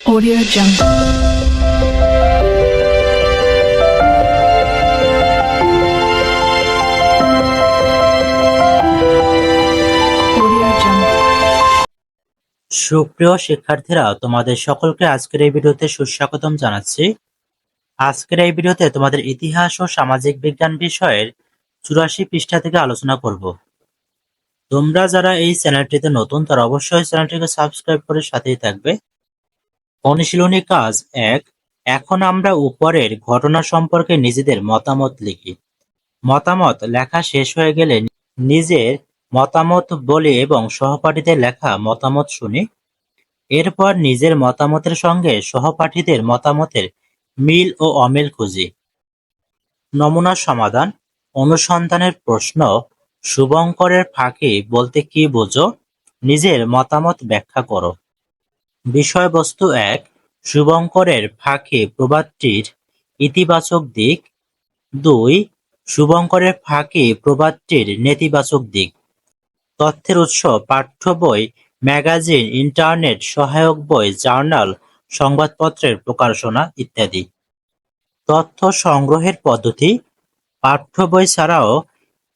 Audio Jungle. সুপ্রিয় শিক্ষার্থীরা, তোমাদের সকলকে আজকের এই ভিডিওতে সুস্বাগতম জানাচ্ছি। আজকের এই ভিডিওতে তোমাদের ইতিহাস ও সামাজিক বিজ্ঞান বিষয়ের চুরাশি পৃষ্ঠা থেকে আলোচনা করব। তোমরা যারা এই চ্যানেলটিতে নতুন, তারা অবশ্যই চ্যানেলটিকে সাবস্ক্রাইব করে সাথেই থাকবে। অনুশীলনী কাজ এক, এখন আমরা উপরের ঘটনা সম্পর্কে নিজেদের মতামত লিখি। মতামত লেখা শেষ হয়ে গেলে নিজের মতামত বলি এবং সহপাঠীদের লেখা মতামত শুনি। এরপর নিজের মতামতের সঙ্গে সহপাঠীদের মতামতের মিল ও অমিল খুঁজি। নমুনা সমাধান, অনুসন্ধানের প্রশ্ন, শুভঙ্করের ফাঁকি বলতে কি বোঝো? নিজের মতামত ব্যাখ্যা করো। বিষয়বস্তু এক, শুভঙ্করের ফাঁকি প্রবাদটির ইতিবাচক দিক। দুই, শুভঙ্করের ফাঁকি প্রবাদটির নেতিবাচক দিক। তথ্যের উৎস, পাঠ্য বই, ম্যাগাজিন, ইন্টারনেট, সহায়ক বই, জার্নাল, সংবাদপত্রের প্রকাশনা ইত্যাদি। তথ্য সংগ্রহের পদ্ধতি, পাঠ্য বই ছাড়াও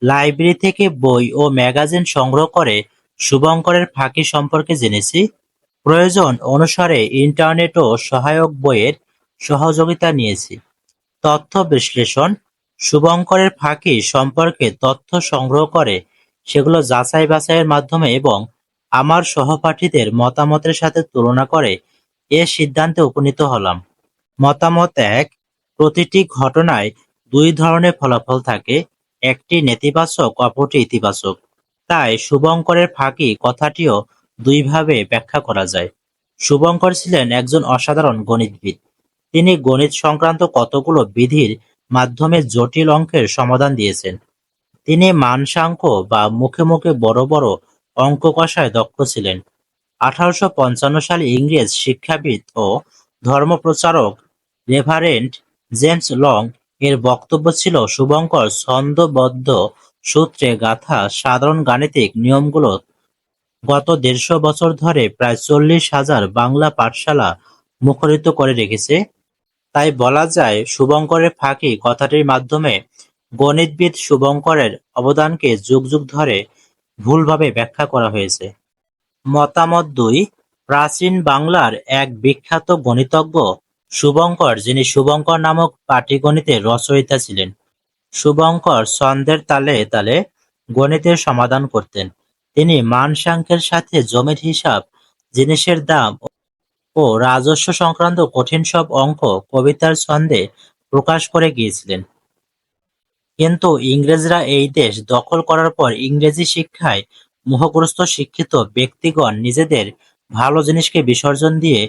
লাইব্রেরি থেকে বই ও ম্যাগাজিন সংগ্রহ করে শুভঙ্করের ফাঁকি সম্পর্কে জেনেছি। প্রয়োজন অনুসারে ইন্টারনেট ও সহায়ক বইয়ের সহযোগিতা নিয়েছি। তথ্য বিশ্লেষণ, শুভঙ্করের ফাঁকি সম্পর্কে তথ্য সংগ্রহ করে, সেগুলো যাচাই বাছাইয়ের মাধ্যমে এবং আমার সহপাঠীদের মতামতের সাথে তুলনা করে এ সিদ্ধান্তে উপনীত হলাম। মতামত এক, প্রতিটি ঘটনায় দুই ধরনের ফলাফল থাকে, একটি নেতিবাচক, অপরটি ইতিবাচক। তাই শুভঙ্করের ফাঁকি কথাটিও দুইভাবে ব্যাখ্যা করা যায়। শুভঙ্কর ছিলেন একজন অসাধারণ গণিতবিদ। তিনি গণিত সংক্রান্ত কতগুলো বিধির মাধ্যমে জটিল অঙ্কের সমাধান দিয়েছেন। তিনি মানসাঙ্ক বা মুখে মুখে বড় বড় অঙ্ক কষায় দক্ষ ছিলেন। আঠারোশো পঞ্চান্ন সালে ইংরেজ শিক্ষাবিদ ও ধর্মপ্রচারক রেভারেন্ড জেমস লং এর বক্তব্য ছিল শুভঙ্কর ছন্দবদ্ধ সূত্রে গাথা সাধারণ গাণিতিক নিয়মগুলো গত দেড়শো বছর ধরে প্রায় চল্লিশ হাজার বাংলা পাঠশালা মুখরিত করে রেখেছে। তাই বলা যায়, শুভঙ্করের ফাঁকি কথাটির মাধ্যমে গণিতবিদ শুভঙ্করের অবদানকে যুগ যুগ ধরে ভুলভাবে ব্যাখ্যা করা হয়েছে। মতামত দুই, প্রাচীন বাংলার এক বিখ্যাত গণিতজ্ঞ শুভঙ্কর, যিনি শুভঙ্কর নামক পাটিগণিতের রচয়িতা ছিলেন। শুভঙ্কর ছন্দের তালে তালে গণিতের সমাধান করতেন। তিনি মানসাঙ্কের সাথে জমির হিসাব, জিনিসের দাম ও রাজস্ব সংক্রান্ত কঠিন সব অঙ্ক কবিতার ছন্দে প্রকাশ করে গিয়েছিলেন। কিন্তু ইংরেজরা এই দেশ দখল করার পর ইংরেজি শিক্ষায় মোহগ্রস্ত শিক্ষিত ব্যক্তিগণ নিজেদের ভালো জিনিসকে বিসর্জন দিয়ে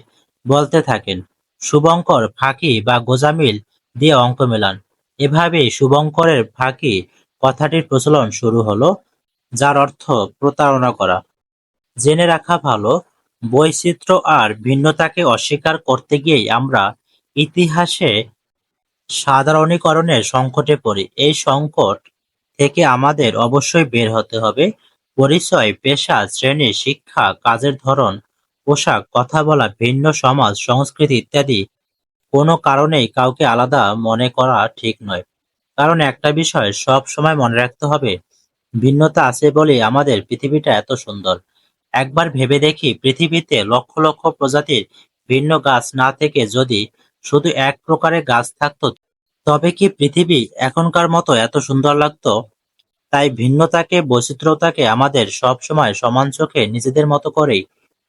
বলতে থাকেন, শুভঙ্কর ফাঁকি বা গোজামিল দিয়ে অঙ্ক মেলান। এভাবেই শুভঙ্করের ফাঁকি কথাটির প্রচলন শুরু হলো যার অর্থ প্রতারণা করা। জেনে রাখা ভালো, বৈচিত্র্য আর ভিন্নতাকে অস্বীকার করতে গিয়েই আমরা ইতিহাসে সাধারণীকরণের সংকটে পড়ি। এই সংকট থেকে আমাদের অবশ্যই বের হতে হবে। পরিচয়, পেশা, শ্রেণি, শিক্ষা, কাজের ধরন, পোশাক, কথা বলা, ভিন্ন সমাজ, সংস্কৃতি ইত্যাদি কোনো কারণেই কাউকে আলাদা মনে করা ঠিক নয়। কারণ একটা বিষয় সব সময় মনে রাখতে হবে ভিন্নতা আছে বলেই আমাদের পৃথিবীটা এত সুন্দর। একবার ভেবে দেখি পৃথিবীতে লক্ষ লক্ষ প্রজাতির ভিন্ন গাছ না থেকে যদি শুধু এক প্রকারের গাছ থাকতো, তবে কি পৃথিবী এখনকার মতো এত সুন্দর লাগতো? তাই ভিন্নতাকে, বৈচিত্র্যতাকে আমাদের সব সময় সমান চোখে নিজেদের মতো করেই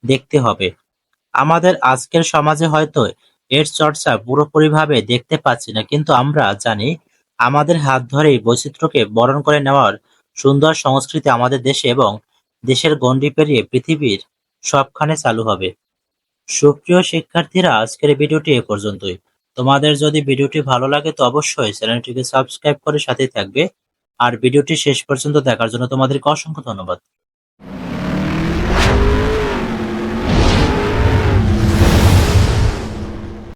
দেখতে হবে। আমাদের আজকের সমাজে হয়তো এর চর্চা পুরোপুরিভাবে দেখতে পাচ্ছি না, কিন্তু আমরা জানি আমাদের হাত ধরেই বৈচিত্র্যকে বরণ করে নেওয়ার সুন্দর সংস্কৃতি আমাদের দেশে এবং দেশের গণ্ডি পেরিয়ে পৃথিবীর সবখানে চালু হবে। সুপ্রিয় শিক্ষার্থীরা, আজকের ভিডিওটি এ পর্যন্তই। তোমাদের যদি ভিডিওটি ভালো লাগে তো অবশ্যই চ্যানেলটিকে সাবস্ক্রাইব করে সাথে থাকবে। আর ভিডিওটি শেষ পর্যন্ত দেখার জন্য তোমাদেরকে অসংখ্য ধন্যবাদ।